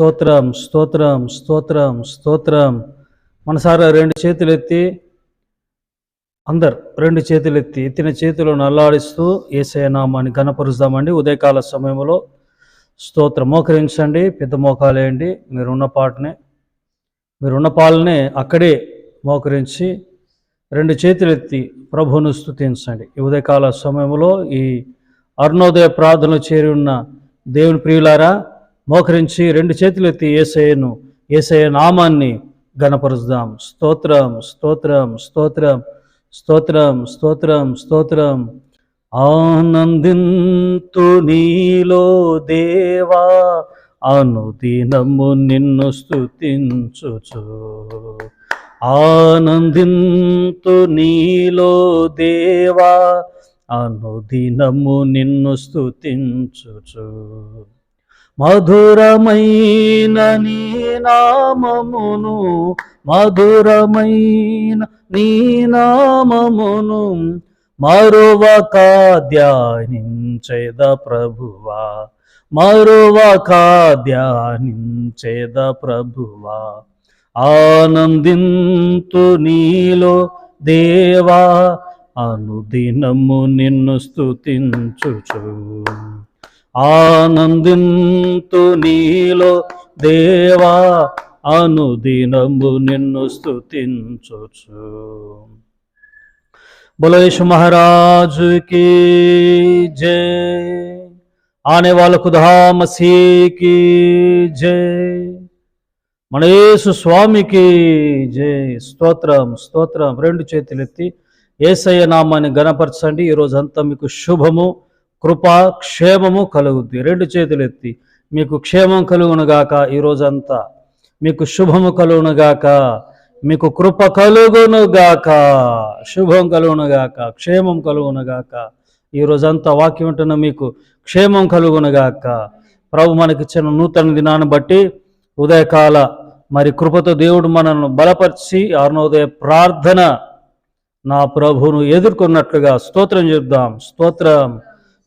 స్తోత్రం స్తోత్రం స్తోత్రం స్తోత్రం. మనసారా రెండు చేతులు ఎత్తి అందరు రెండు చేతులు ఎత్తి ఎత్తిన చేతులను అల్లాడిస్తూ ఏసయ నామాన్ని గణపరుస్తామండి ఉదయకాల సమయంలో స్తోత్రం మోకరించండి పెద్ద మోకాలేయండి మీరున్న పాటనే మీరున్న పాలనే అక్కడే మోకరించి రెండు చేతులు ఎత్తి ప్రభువును స్థుతించండి ఈ ఉదయకాల సమయంలో ఈ అరుణోదయ ప్రార్థనలు చేరి ఉన్న దేవుని ప్రియులారా మోకరించి రెండు చేతులు ఎత్తి ఏసయ్యను ఏసయ్య నామాన్ని గణపరుద్దాం స్తోత్రం స్తోత్రం స్తోత్రం స్తోత్రం స్తోత్రం స్తోత్రం. ఆనందింతు నీలో దేవా అనుదినము నిన్ను స్థుతించుచు ఆనందింతు నీలో దేవా అనుదినము నిన్ను స్తుతించుచు. మధురమైన నీ నామమును మధురమైన నీ నామమును మరువక ధ్యానించేద ప్రభువా మరువక ధ్యానించేద ప్రభువా. ఆనందింతు నీలో దేవా అనుదినము నిన్ను స్తుతించుచు. ఆనందింతు నీలో దేవా అనుదినము నిన్ను స్థుతించుచు బులేషు మహారాజుకి జై. ఆనే వాళ్ళ ఖుదా జే. జై స్వామికి జై. స్తోత్రం స్తోత్రం. రెండు చేతులెత్తి ఏసయ్య నామాన్ని గణపరచండి. ఈరోజంతా మీకు శుభము. కృప క్షేమము కలుగుద్ది. రెండు చేతులు ఎత్తి మీకు క్షేమం కలుగునుగాక ఈరోజంతా మీకు శుభము కలుగునుగాక. మీకు కృప కలుగునుగాక. శుభం కలుగునుగాక. క్షేమం కలుగునుగాక. ఈ రోజంతా వాక్యం ఉంటున్న మీకు క్షేమం కలుగునుగాక. ప్రభు మనకిచ్చిన నూతన దినాన్ని బట్టి ఉదయకాల మరి కృపతో దేవుడు మనల్ని బలపరిచి అరుణోదయ ప్రార్థన నా ప్రభువును ఎదుర్కొన్నట్లుగా స్తోత్రం చెప్దాం. స్తోత్రం.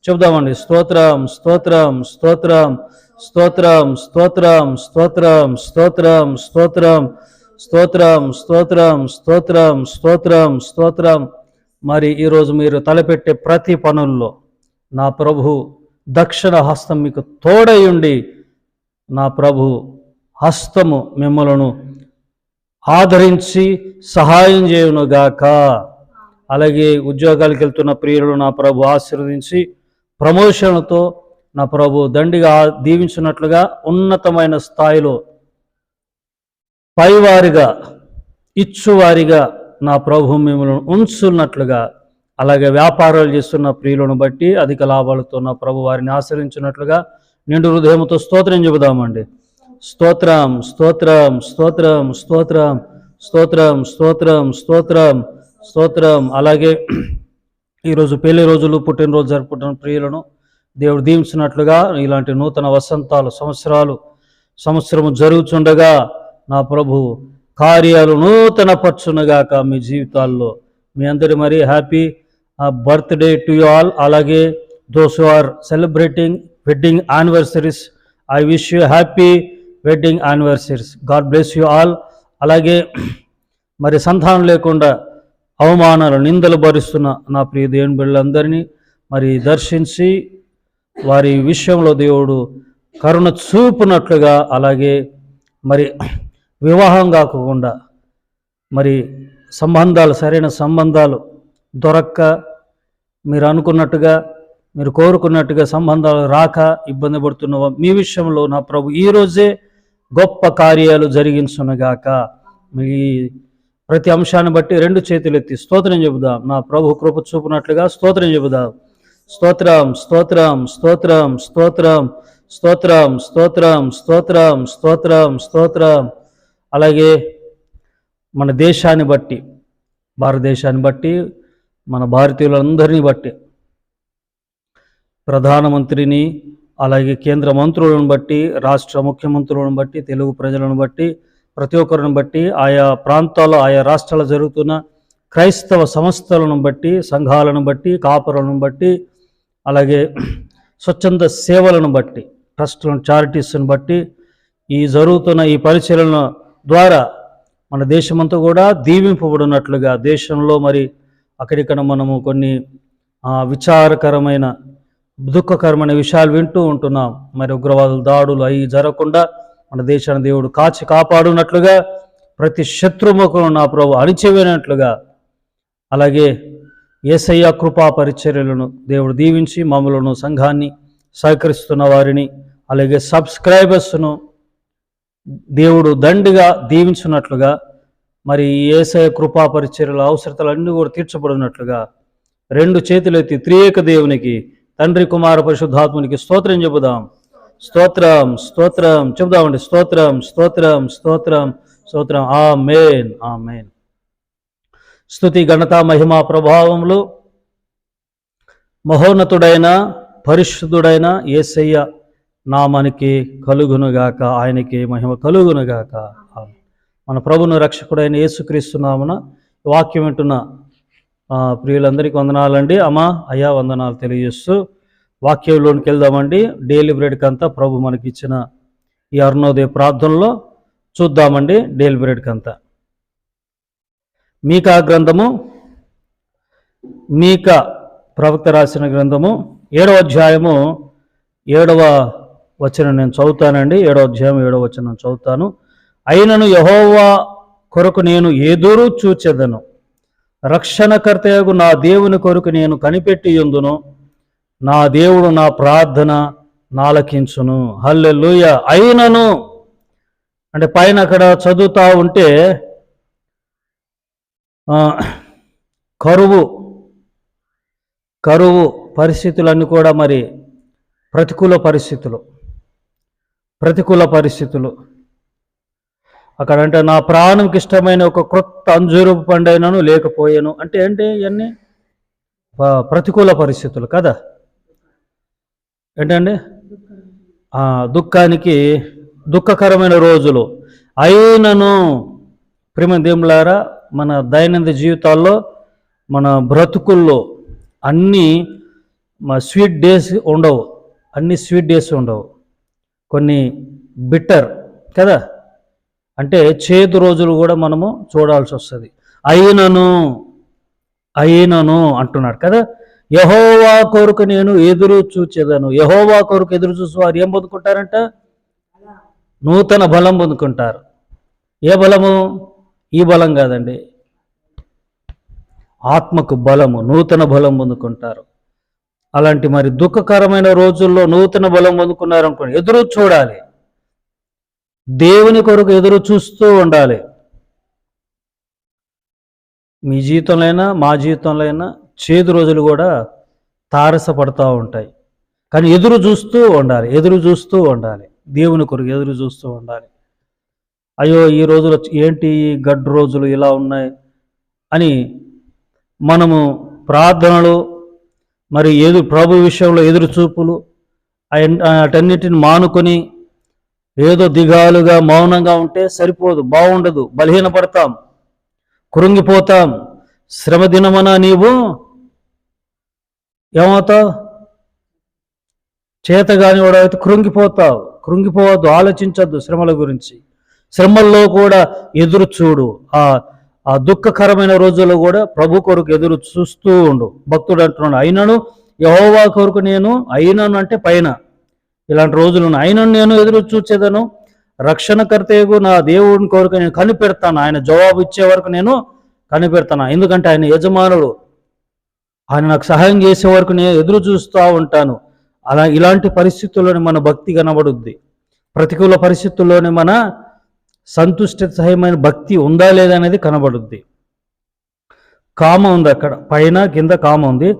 చెబుదామండి స్తోత్రం స్తోత్రం స్తోత్రం స్తోత్రం స్తోత్రం స్తోత్రం స్తోత్రం స్తోత్రం స్తోత్రం స్తోత్రం స్తోత్రం స్తోత్రం స్తోత్రం మరి ఈరోజు మీరు తలపెట్టే ప్రతి పనుల్లో నా ప్రభు దక్షిణ హస్తం మీకు తోడయుండి నా ప్రభు హస్తము మిమ్మలను ఆదరించి సహాయం చేయునుగాక అలాగే ఉద్యోగాలకు వెళ్తున్న ప్రియులు నా ప్రభు ఆశీర్వదించి ప్రమోషన్లతో నా ప్రభు దండిగా దీవించినట్లుగా ఉన్నతమైన స్థాయిలో పైవారిగా ఇచ్చువారిగా నా ప్రభు మిమ్మల్ని ఉంచున్నట్లుగా అలాగే వ్యాపారాలు చేస్తున్న ప్రియులను బట్టి అధిక లాభాలతో నా ప్రభు వారిని ఆశ్రయించినట్లుగా నిండు హృదయంతో స్తోత్రం చెబుదామండి. స్తోత్రం స్తోత్రం స్తోత్రం స్తోత్రం స్తోత్రం స్తోత్రం స్తోత్రం స్తోత్రం అలాగే ఈరోజు పెళ్ళి రోజులు పుట్టినరోజు జరుపుకుంటున్న ప్రియులను దేవుడు దీవించినట్లుగా ఇలాంటి నూతన వసంతాలు సంవత్సరాలు సంవత్సరము జరుగుచుండగా నా ప్రభు కార్యాలు నూతన పరచునగాక మీ జీవితాల్లో. మీ అందరి మరి happy birthday to you all. అలాగే those are celebrating wedding anniversaries. I wish you happy wedding anniversaries. God bless you all. అలాగే మరి సంతానం లేకుండా అవమానాలు నిందలు భరిస్తున్న నా ప్రియ దేవుని బిళ్ళందరినీ మరి దర్శించి వారి విషయంలో దేవుడు కరుణ చూపునట్లుగా అలాగే మరి వివాహం కాకుండా మరి సంబంధాలు సరైన సంబంధాలు దొరక్క మీరు అనుకున్నట్టుగా మీరు కోరుకున్నట్టుగా సంబంధాలు రాక ఇబ్బంది పడుతున్న మీ విషయంలో నా ప్రభు ఈరోజే గొప్ప కార్యాలు జరిగించునగాక. మీ ప్రతి అంశాన్ని బట్టి రెండు చేతులు ఎత్తి స్తోత్రం చెబుదాం. నా ప్రభు కృప చూపునట్లుగా స్తోత్రం చెబుదాం. స్తోత్రం స్తోత్రం స్తోత్రం స్తోత్రం స్తోత్రం స్తోత్రం స్తోత్రం స్తోత్రం స్తోత్రం. అలాగే మన దేశాన్ని బట్టి భారతదేశాన్ని బట్టి మన భారతీయులందరినీ బట్టి ప్రధానమంత్రిని అలాగే కేంద్ర మంత్రులను బట్టి రాష్ట్ర ముఖ్యమంత్రులను బట్టి తెలుగు ప్రజలను బట్టి ప్రతి ఒక్కరిని బట్టి ఆయా ప్రాంతాల్లో ఆయా రాష్ట్రాల్లో జరుగుతున్న క్రైస్తవ సంస్థలను బట్టి సంఘాలను బట్టి కాపురలను బట్టి అలాగే స్వచ్ఛంద సేవలను బట్టి ట్రస్టులను చారిటీస్ని బట్టి ఈ జరుగుతున్న ఈ పరిశీలన ద్వారా మన దేశమంతా కూడా దీవింపబడినట్లుగా దేశంలో మరి అక్కడిక్కడ మనము కొన్ని విచారకరమైన దుఃఖకరమైన విషయాలు వింటూ ఉంటున్నాం. మరి ఉగ్రవాదుల దాడులు అవి జరగకుండా మన దేశాన్ని దేవుడు కాచి కాపాడునట్లుగా ప్రతి శత్రుముఖం నా ప్రభు అణిచివేనట్లుగా అలాగే ఏసయ్య కృపా పరిచర్యలను దేవుడు దీవించి మమ్మలను సంఘాన్ని సహకరిస్తున్న వారిని అలాగే సబ్స్క్రైబర్స్ను దేవుడు దండిగా దీవించినట్లుగా మరి ఏసయ కృపా పరిచర్యల అవసరతలన్నీ కూడా తీర్చబడినట్లుగా రెండు చేతులెత్తి త్రియేక దేవునికి తండ్రి కుమార పరిశుద్ధాత్మునికి స్తోత్రం చెబుదాం. స్తోత్రం స్తోత్రం చెబుదామండి స్తోత్రం స్తోత్రం స్తోత్రం స్తోత్రం. ఆ మేన్ ఆ మేన్ స్థుతి ఘనత మహిమా ప్రభావములు మహోన్నతుడైన పరిశుద్ధుడైన యేసయ్య నామానికి కలుగునుగాక. ఆయనకి మహిమ కలుగునుగాక. మన ప్రభును రక్షకుడైన యేసుక్రీస్తు వాక్యం వింటున్న ఆ, ప్రియులందరికీ వందనాలండి. అమ్మా అయ్యా వందనాలు తెలియజేస్తూ వాక్యంలోనికి వెళ్దామండి. డైలీ బ్రెడ్కి అంతా ప్రభు మనకి ఇచ్చిన ఈ అరుణోదయ ప్రార్థనలో చూద్దామండి. డైలీ బ్రెడ్కి అంతా మీకా గ్రంథము? మీక ప్రవక్త రాసిన గ్రంథము? ఏడవ అధ్యాయము ఏడవ వచనం నేను చదువుతానండి. ఏడవ అధ్యాయం ఏడవ వచనం చదువుతాను. అయినను యహోవా కొరకు నేను ఎదురు చూచెదను. రక్షణకర్తయగు నా దేవుని కొరకు నేను కనిపెట్టి ఉందును. నా దేవుడు నా ప్రార్థన నాలకించును. హల్లెలుయ. అయినను. అంటే పైన అక్కడ చదువుతూ ఉంటే కరువు కరువు పరిస్థితులన్నీ కూడా మరి ప్రతికూల పరిస్థితులు ప్రతికూల పరిస్థితులు. అక్కడ అంటే నా ప్రాణంకి ఇష్టమైన ఒక క్రొత్త అంజూరపు పండైనను లేకపోయాను. అంటే ఏంటి ఇవన్నీ ప్రతికూల పరిస్థితులు కదా. ఏంటండి? దుఃఖానికి దుఃఖకరమైన రోజులు. అయినను ప్రేమ దేవులారా మన దైనందిన జీవితాల్లో మన బ్రతుకుల్లో అన్నీ మా స్వీట్ డేస్ ఉండవు. అన్ని స్వీట్ డేస్ ఉండవు. కొన్ని బిట్టర్ కదా? అంటే చేదు రోజులు కూడా మనము చూడాల్సి వస్తుంది. అయినను అయినను అంటున్నాడు కదా? యహోవా కొరకు నేను ఎదురు చూచేదను. యహోవా కొరకు ఎదురు చూసి వారు ఏం పొందుకుంటారంట? నూతన బలం పొందుకుంటారు. ఏ బలము? ఈ బలం కాదండి. ఆత్మకు బలము నూతన బలం పొందుకుంటారు. అలాంటి మరి దుఃఖకరమైన రోజుల్లో నూతన బలం పొందుకున్నారనుకోండి ఎదురు చూడాలి. దేవుని కొరకు ఎదురు చూస్తూ ఉండాలి. మీ జీవితంలో అయినా మా జీవితంలో అయినా చేదు రోజులు కూడా తారసపడుతూ ఉంటాయి. కానీ ఎదురు చూస్తూ ఉండాలి ఎదురు చూస్తూ ఉండాలి. దేవుని కొరకు ఎదురు చూస్తూ ఉండాలి. అయ్యో ఈ రోజులు ఏంటి ఈ గడ్డు రోజులు ఇలా ఉన్నాయి అని మనము ప్రార్థనలు మరి ఎదు ప్రభు విషయంలో ఎదురు చూపులు అటన్నిటిని మానుకొని ఏదో దిగాలుగా మౌనంగా ఉంటే సరిపోదు బాగుండదు బలహీనపడతాం కృంగిపోతాం. శ్రమ దినమన నీవు? ఏమవుతావు? కూడా అయితే కృంగిపోతావు. కృంగిపోవద్దు ఆలోచించద్దు శ్రమల గురించి. శ్రమల్లో కూడా ఎదురు చూడు. ఆ ఆ దుఃఖకరమైన రోజుల్లో కూడా ప్రభు కొరకు ఎదురు చూస్తూ ఉండు. భక్తుడు అంటున్నాడు అయినను యహోవా కొరకు నేను అయినను అంటే పైన. ఇలాంటి రోజులు అయినను నేను ఎదురు చూచేదను. రక్షణకర్తయగు నా దేవుడిని కొరకు నేను కనిపెడతాను. ఆయన జవాబు ఇచ్చే వరకు నేను కనిపెడతాను. ఎందుకంటే ఆయన యజమానుడు ఆయన నాకు సహాయం చేసే వరకు నేను ఎదురు చూస్తూ ఉంటాను. అలా ఇలాంటి పరిస్థితుల్లోనే మన భక్తి కనబడుద్ది. ప్రతికూల పరిస్థితుల్లోనే మన సంతుష్టి సహాయమైన భక్తి ఉందా లేదా అనేది కనబడుద్ది. కామ ఉంది అక్కడ. పైన కింద కామ ఉంది.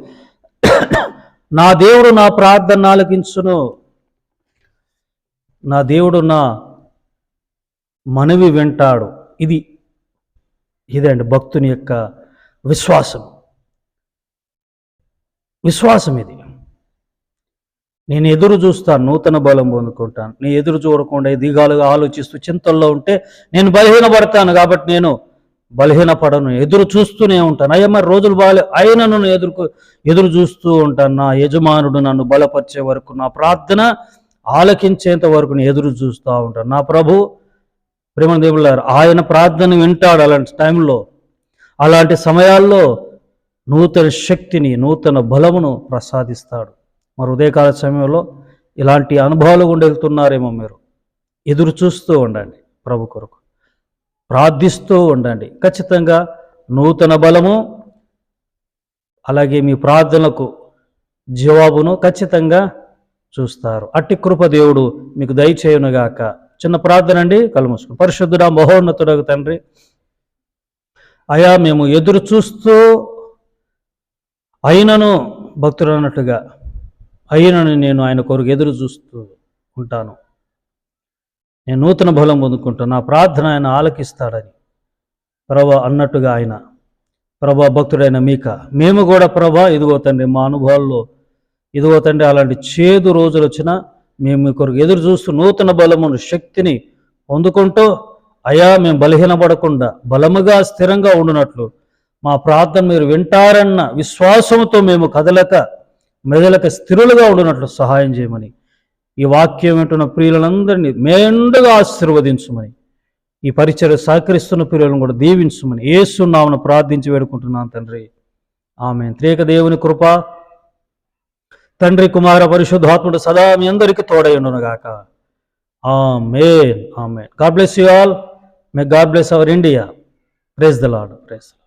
నా దేవుడు నా ప్రార్థన ఆలకించును. నా దేవుడు నా మనవి వింటాడు. ఇది ఇదండి భక్తుని యొక్క విశ్వాసం విశ్వాసం ఇది. నేను ఎదురు చూస్తాను నూతన బలం పొందుకుంటాను. నేను ఎదురు చూడకుండా దిగాలుగా ఆలోచిస్తూ చింతల్లో ఉంటే నేను బలహీనపడతాను కాబట్టి నేను బలహీనపడను. ఎదురు చూస్తూనే ఉంటాను. అయ్యా మరి రోజులు బాగాలే అయినా నన్ను ఎదుర్కొ ఎదురు చూస్తూ ఉంటాను. నా యజమానుడు నన్ను బలపరిచే వరకు నా ప్రార్థన ఆలకించేంత వరకు నేను ఎదురు చూస్తూ ఉంటాను. నా ప్రభు ప్రేమ దేవుళ్ళారు ఆయన ప్రార్థన వింటాడు అలాంటి టైంలో అలాంటి సమయాల్లో నూతన శక్తిని నూతన బలమును ప్రసాదిస్తాడు. మరి ఉదయకాల సమయంలో ఇలాంటి అనుభవాలు గుండా వెళ్తున్నారేమో మీరు. ఎదురు చూస్తూ ఉండండి ప్రభు కొరకు. ప్రార్థిస్తూ ఉండండి. ఖచ్చితంగా నూతన బలము అలాగే మీ ప్రార్థనలకు జవాబును ఖచ్చితంగా చూస్తారు. అట్టి కృప దేవుడు మీకు దయచేయునుగాక. చిన్న ప్రార్థన అండి కలుముసుకుని పరిశుద్ధుడా మహోన్నతుడకు తండ్రి అయా మేము ఎదురు చూస్తూ అయినను భక్తుడు అన్నట్టుగా అయినను నేను ఆయన కొరకు ఎదురు చూస్తూ ఉంటాను. నేను నూతన బలం పొందుకుంటాను నా ప్రార్థన ఆయన ఆలకిస్తాడని ప్రభా అన్నట్టుగా ఆయన ప్రభా భక్తుడైన మీక. మేము కూడా ప్రభా ఇదిగో తండ్రి మా అనుభవాల్లో ఇదిగో తండ్రి అలాంటి చేదు రోజులు వచ్చినా మేము మీ కొరకు ఎదురు చూస్తూ నూతన బలమును శక్తిని పొందుకుంటూ అయా మేము బలహీనపడకుండా బలముగా స్థిరంగా ఉండునట్లు మా ప్రార్థన మీరు వింటారన్న విశ్వాసంతో మేము కదలక మెదలక స్థిరులుగా ఉండినట్లు సహాయం చేయమని. ఈ వాక్యం వింటున్న ప్రియులందరినీ మెండుగా ఆశీర్వదించమని. ఈ పరిచయం సహకరిస్తున్న ప్రియులను కూడా దీవించమని. ఏసునామను ప్రార్థించి వేడుకుంటున్నాను తండ్రి. ఆమె త్రేక దేవుని కృప తండ్రి కుమార పరిశుద్ధాత్ముడు సదా మీ అందరికీ తోడైండునుగాక amen. Amen. God bless you all. May God bless our India. Praise the Lord praise